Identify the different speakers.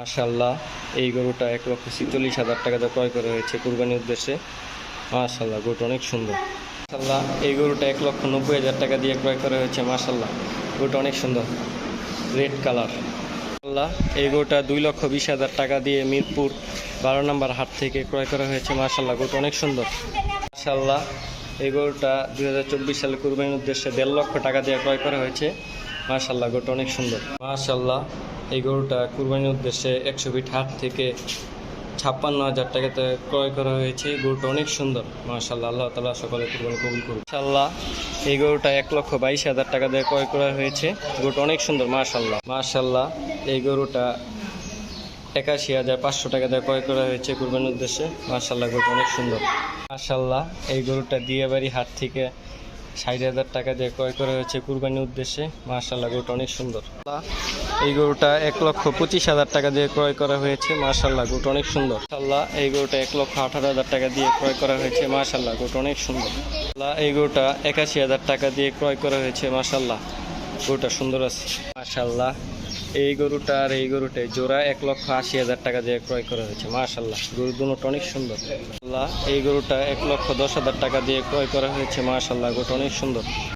Speaker 1: মাশাল্লাহ এই গরুটা এক লক্ষ ছিচল্লিশ হাজার টাকা টাকাতে ক্রয় করা হয়েছে কুরবানির উদ্দেশ্যে। মাশাল্লাহ গরুটা অনেক সুন্দর। মাশাল্লাহ এই গরুটা এক লক্ষ নব্বই হাজার টাকা দিয়ে ক্রয় করা হয়েছে মাশাল্লাহ গরুটা অনেক সুন্দর, রেড কালার। মাশাল্লাহ এই গরুটা দুই লক্ষ বিশ হাজার টাকা দিয়ে মিরপুর বারো নম্বর হাট থেকে ক্রয় করা হয়েছে মাশাল্লাহ গরুটা অনেক সুন্দর। মাশাল্লাহ এই গরুটা দুই হাজার চব্বিশ সালে কুরবানির উদ্দেশ্যে দেড় লক্ষ টাকা দিয়ে ক্রয় করা হয়েছে। মাশাল্লাহ গরুটা অনেক সুন্দর। মাশাল্লাহ এই গরুটা কুরবানির উদ্দেশ্যে একশো ফিট হাট থেকে ছাপ্পান্ন হাজার টাকাতে ক্রয় করা হয়েছে। গরুটা অনেক সুন্দর। মাশাল্লাহ আল্লাহ তালা সকালে কুরবানি কবুল করুন মাশাল্লাহ এই গরুটা এক লক্ষ বাইশ হাজার টাকা দিয়ে ক্রয় করা হয়েছে। গরুটা অনেক সুন্দর মাশাল্লাহ মাশাল্লাহ এই গরুটা একাশি হাজার পাঁচশো টাকা দিয়ে ক্রয় করা হয়েছে কুরবানির উদ্দেশ্যে। মার্শাল্লাহ গরুটা অনেক সুন্দর। মার্শাল্লাহ এই গরুটা দিয়াবাড়ি হাট থেকে ষাট হাজার টাকা দিয়ে ক্রয় করা হয়েছে কুরবানির উদ্দেশ্যে। মার্শাল্লাহ গরুটা অনেক সুন্দর। এই গরুটা এক লক্ষ পঁচিশ হাজার টাকা দিয়ে ক্রয় করা হয়েছে। মার্শাল্লাহ গরুটা অনেক সুন্দর। আল্লাহ এই গরুটা এক লক্ষ আঠারো হাজার টাকা দিয়ে ক্রয় করা হয়েছে। মার্শাল্লাহ গরুটা অনেক সুন্দর। এই গরুটা একাশি হাজার টাকা দিয়ে ক্রয় করা হয়েছে। মার্শাল্লাহ গরুটা সুন্দর আছে। মাসাল্লাহ এই গরুটা আর এই গরুটাই জোড়া এক লক্ষ আশি হাজার টাকা দিয়ে ক্রয় করা হয়েছে। মাশাল্লাহ গরু দুটো অনেক সুন্দর। আল্লাহ এই গরুটা এক লক্ষ দশ হাজার টাকা দিয়ে ক্রয় করা হয়েছে। মাশাল্লাহ গরুটা অনেক সুন্দর।